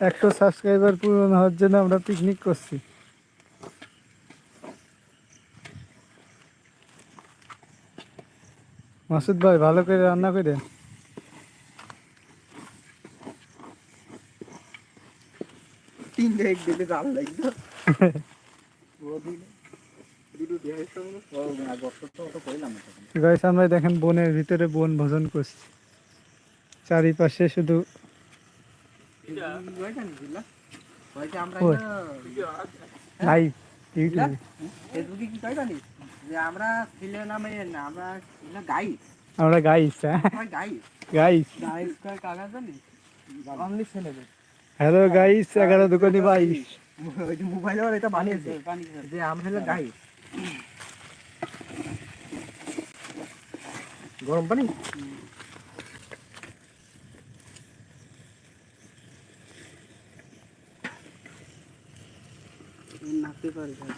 একশো সাবস্ক্রাইবার পূরণ হওয়ার জন্য আমরা পিকনিক করছি। মাসুদ ভাই ভালো করে রান্না করে তিন এক দিলে ভালো লাগতো আমরা দেখেন বনের ভিতরে বন ভোজন করছি। চারিপাশে শুধু আমরা ছেলে না আমরা ছেলে আমরা গাইস হ্যাঁ। আমরা গাই গাইস গাইস কয় কাগা জানি? অনলি ছেলেদের হ্যালো গাইস এগারো দোকানি বাইশ। মোবাইলে ওরা এটা বানিয়েছে। যে আমরা হলো গাই গরম পানি নাচতে পারি মশলা লেগে গেছে ওই কান্দাই লেগে রয়েছে যে ওই জন্য।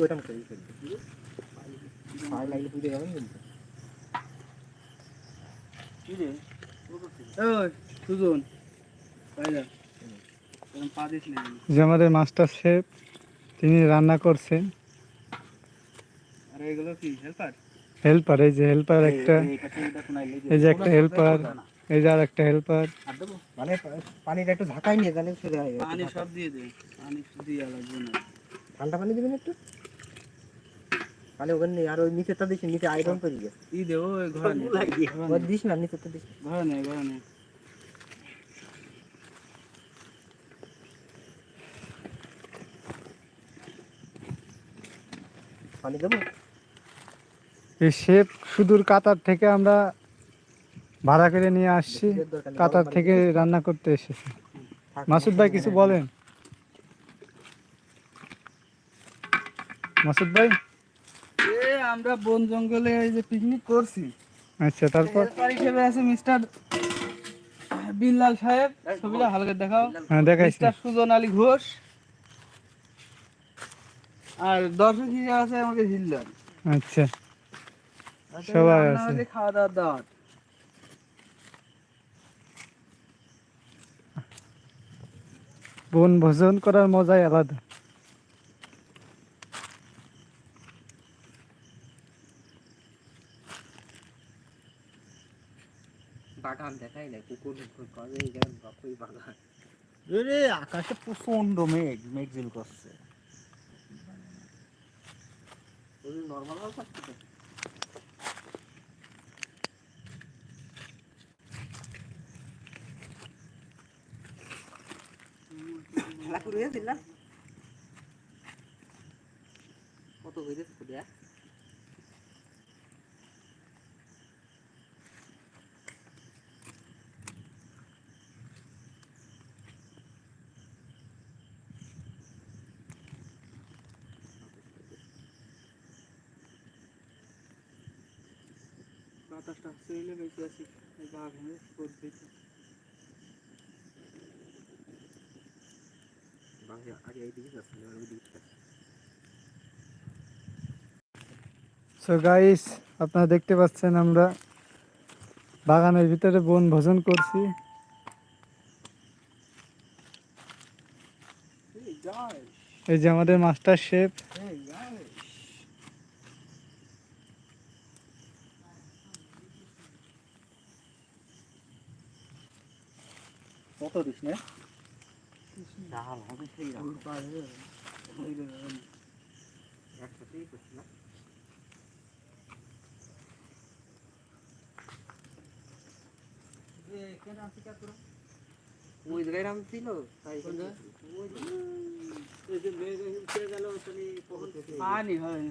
ওইরকম করে ফেলবে পায়ে লাগলে পুড়ে যাবেন কিন্তু ওই সুজন বাইরে এরকম পা দিস না। যে আমাদের মাস্টার শেফ তিনি রান্না করছেন আর এগুলো কি হেল্পার হেল্পার এই যে হেল্পার একটা এই যে একটা হেল্পার এই যে আর একটা হেল্পার মানে পানিটা একটু ঢাকাই নিয়ে তাহলে সেরে হয় পানি সব দিয়ে দে পানি দিয়ে লাগবে না। ঠান্ডা পানি দিবেন একটু? তাহলে ওখানে নেই, আর ওই নিচেরটা দিস নিচে আয়রন করে। ই দে ওই ঘরে দিস না নিচেরটা দিস। ঘরে নে ঘরে নে। পানি দেবো এই শেফ সুদূর কাতার থেকে আমরা ভাড়া করে নিয়ে আসছি। কাতার থেকে রান্না করতে এসেছি। মাসুদ ভাই কিছু বলেন? মাসুদ ভাই? আমরা বন জঙ্গলে এই যে পিকনিক করছি। আচ্ছা তারপর? হিসেবে আছে মিস্টার বিল্লাল সাহেব। ছবিটা ভালো করে দেখাও। হ্যাঁ দেখাইছি। মিস্টার সুজন আলী ঘোষ। আর দর্শক হিসেবে আছে আমাকে হিল্লাল আচ্ছা। সবাই আছে। খাওয়া দাওয়ার দাওয়াত। বন ভোজন করার মজাই আলাদা। বাগান দেখাই না কুকুর মুকুর করে এই জায়গায় বাপুই আকাশে প্রচণ্ড মেঘ মেঘ জিল করছে নর্মাল খেলা করে গেছিল কত হয়ে গেছে বাতাসটা বেঁচে আছি বাঘ হয়ে আগে যাচ্ছে ওই সো গাইস আপনারা দেখতে পাচ্ছেন আমরা বাগানের ভিতরে বন ভোজন করছি। এই যে আমাদের মাস্টার শেফ। কত দিস না? ডাল হবে সেই রকম। দূর পারে ওই রে, ওই। একসাথেই করছি না ওই জায়গায় নাম ছিল তাই? ওই যে- ওই উঠে গেল তুমি কখন পানি হয়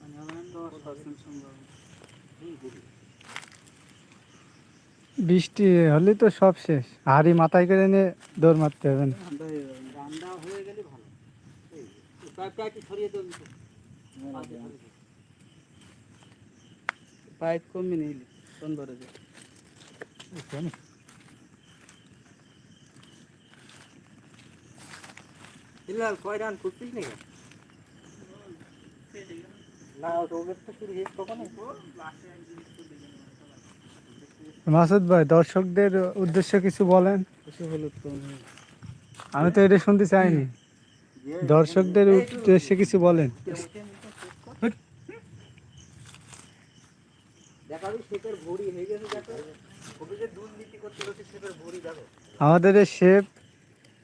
পানি হবে না? দশ পার্সেন্ট সম্ভব। বৃষ্টি হলে তো সব শেষ। হাড়ি মাথায় করে নিয়ে দৌড় মারতে হবে না? পাইপ কোন বড় কয় রান করছিস নাকি? না ওদের শুরু হয়েছে কখন মাসুদ ভাই, দর্শকদের উদ্দেশ্যে কিছু বলেন? আমি তো এটা শুনতে চাইনি। দর্শকদের উদ্দেশ্যে কিছু বলেন। আমাদের শেফ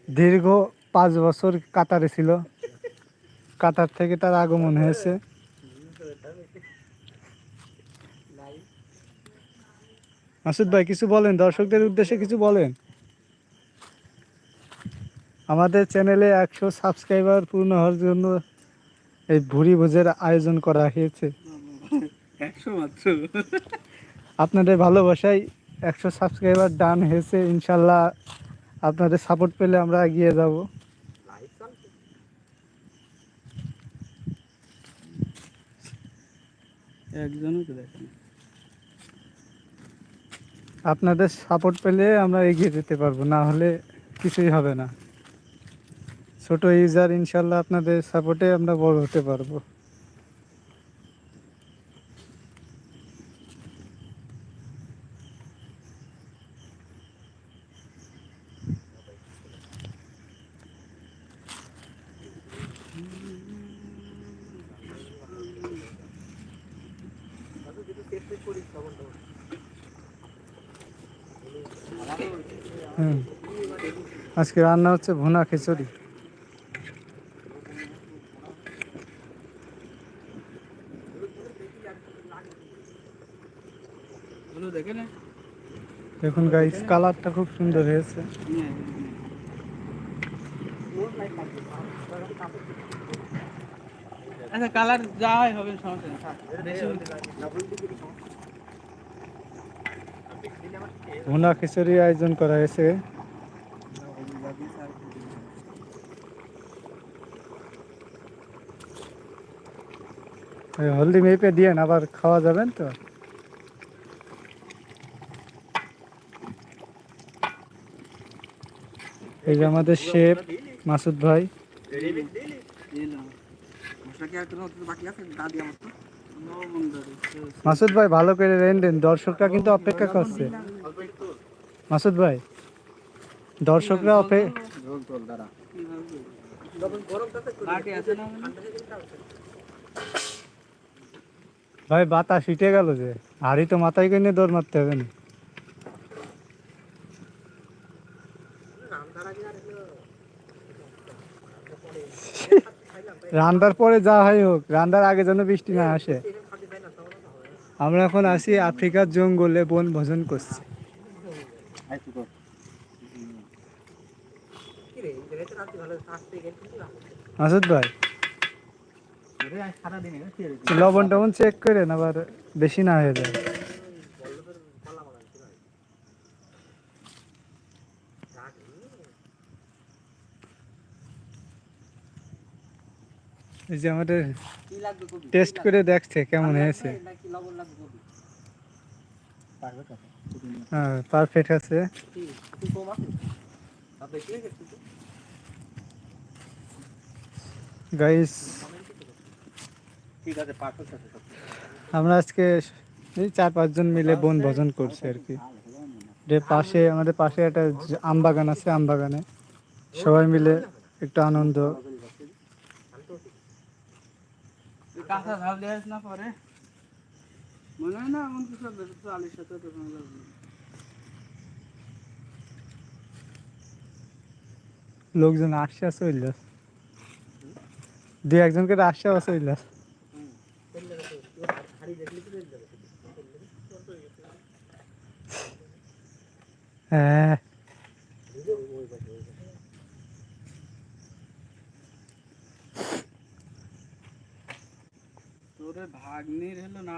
দীর্ঘ পাঁচ বছর কাতারে ছিল। কাতার থেকে তার আগমন হয়েছে। মাসুদ ভাই কিছু বলেন? দর্শকদের উদ্দেশ্যে কিছু বলেন? আমাদের চ্যানেলে একশো সাবস্ক্রাইবার পূর্ণ হওয়ার জন্য এই ভুরি ভোজের আয়োজন করা হয়েছে। আপনাদের ভালোবাসায় একশো সাবস্ক্রাইবার ডান হয়েছে ইনশাল্লাহ আপনাদের সাপোর্ট পেলে আমরা এগিয়ে যাব। একজনও তো দেখেন। আপনাদের সাপোর্ট পেলে আমরা এগিয়ে যেতে পারব, না হলে কিছুই হবে না। ছোট ইউজার ইনশাল্লাহ আপনাদের সাপোর্টে আমরা বড় হতে পারব। হুম। আজকে রান্না হচ্ছে ভুনা খিচুড়ি। দেখুন গাইস কালারটা খুব সুন্দর হয়েছে। আচ্ছা কালার যা হয় হবে, সমস্যা ভুনা খিচুড়ি আয়োজন করা হয়েছে। হলদি মেপে দিয়ে আবার খাওয়া যাবেন তো? এই যে আমাদের শেফ মাসুদ ভাই। মাসুদ ভাই, ভালো করে রেন দেন দর্শকরা কিন্তু অপেক্ষা করছে। মাসুদ ভাই, দর্শকরা অপে? ভাই, বাতাস শিটে গেল যে। হাড়ি তো মাথায় কিনে দৌড় মারতে হবে না। রান্দার পরে যা হয় হোক রান্দার আগে যেন বৃষ্টি না আসে। আমরা এখন আছি আফ্রিকার জঙ্গলে বন ভোজন করছি। মাসুদ ভাই। লবণ টবণ চেক করেন আবার বেশি না হয়ে যায়। এই যে আমাদের কি লাগবে কবি? টেস্ট করে দেখছে কেমন হয়েছে। লবণ লাগবে পারবে তো। হ্যাঁ পারফেক্ট আছে। গাইস আমরা আজকে এই চার পাঁচজন মিলে বন ভোজন করছি আর কি। যে পাশে, আমাদের পাশে একটা আম বাগান আছে, আম বাগানে। সবাই মিলে একটু আনন্দ। কাঁচা ঝাল না পরে। মনে হয় না এমন কিছু তো আলির সাথে তো কোনো। লোকজন আসছে আসে হইলাস দু একজনকে আসছে আসে হইলাস হ্যাঁ।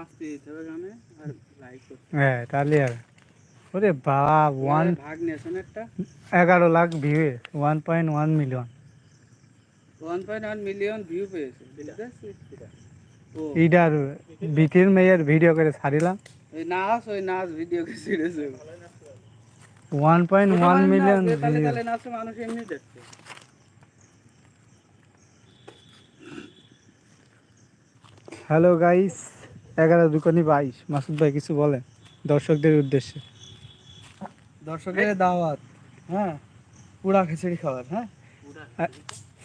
আসতে ওরে বাবা ওয়ান এগারো lakh view one point one million one point মেয়ের ভিডিও করে ছাড়িলাম। নাচ ওই নাচ ভিডিও করে ছেড়েছে। ওয়ান পয়েন্ট ওয়ান মিলিয়ন মানুষ এমনি দেখছে হ্যালো গাইস এগারো দুকানি বাইশ। মাসুদ ভাই কিছু বলেন দর্শকদের উদ্দেশ্যে। দর্শকের দাওয়াত হ্যাঁ পুরা খিচুড়ি খাবার হ্যাঁ?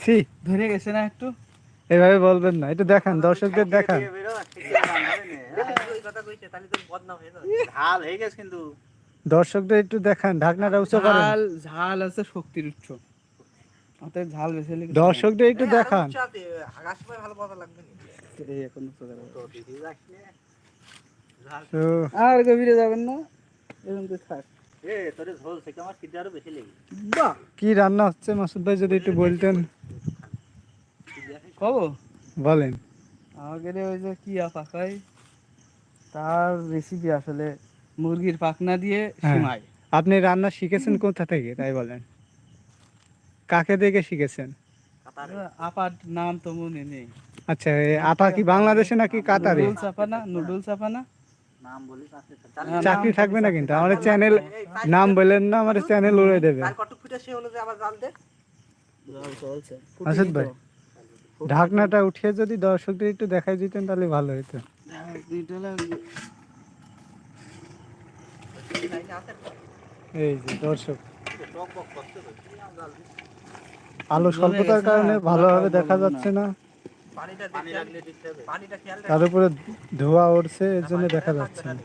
সি। ধরে গেছে না একটু? এভাবে বলবেন না একটু দেখান দর্শকদের দেখান। ঝাল হয়ে গেছে কিন্তু। দর্শকদের একটু দেখান ঢাকনাটা উঁচু করেন। ঝাল ঝাল আছে শক্তির উৎস। অতএব ঝাল বেশি দর্শকদের একটু দেখান। উৎস দেখাবো। তো আর গভীরে যাবেন না এরকম তো থাক। এ তোর ঝোল থেকে আমার খিদে আরও বেশি লেগে বাহ! কি রান্না হচ্ছে মাসুদ ভাই যদি একটু বলতেন? কব? বলেন। আমাদের ওই যে কি পাকাই তার রেসিপি আসলে মুরগির পাখনা দিয়ে হ্যাঁ। সিমাই। আপনি রান্না শিখেছেন কোথা থেকে তাই বলেন? কাকে দেখে শিখেছেন? আপার নাম তো মনে নেই। আচ্ছা আপা কি বাংলাদেশে নাকি কাতারে? নুডলস আপা না নুডলস আপা না। হ্যাঁ, চাকরি থাকবে না কিন্তু। আমাদের চ্যানেল নাম বললেন না আমাদের চ্যানেল উড়ে দেবে। জল চলছে ভাই ঢাকনাটা উঠিয়ে যদি দর্শকদের একটু দেখাই দিতেন তাহলে ভালো হতো লাগবে এই যে দর্শক। আলো স্বল্পতার কারণে ভালোভাবে দেখা যাচ্ছে না। তার উপরে ধোয়া উঠছে এর জন্য দেখা যাচ্ছে না।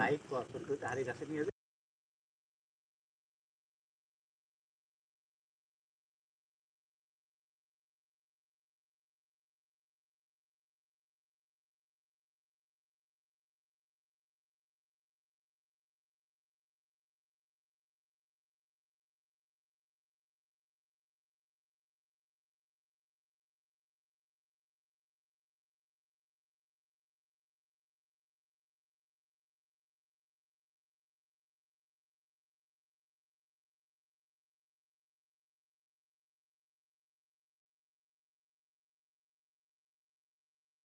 লাইট কর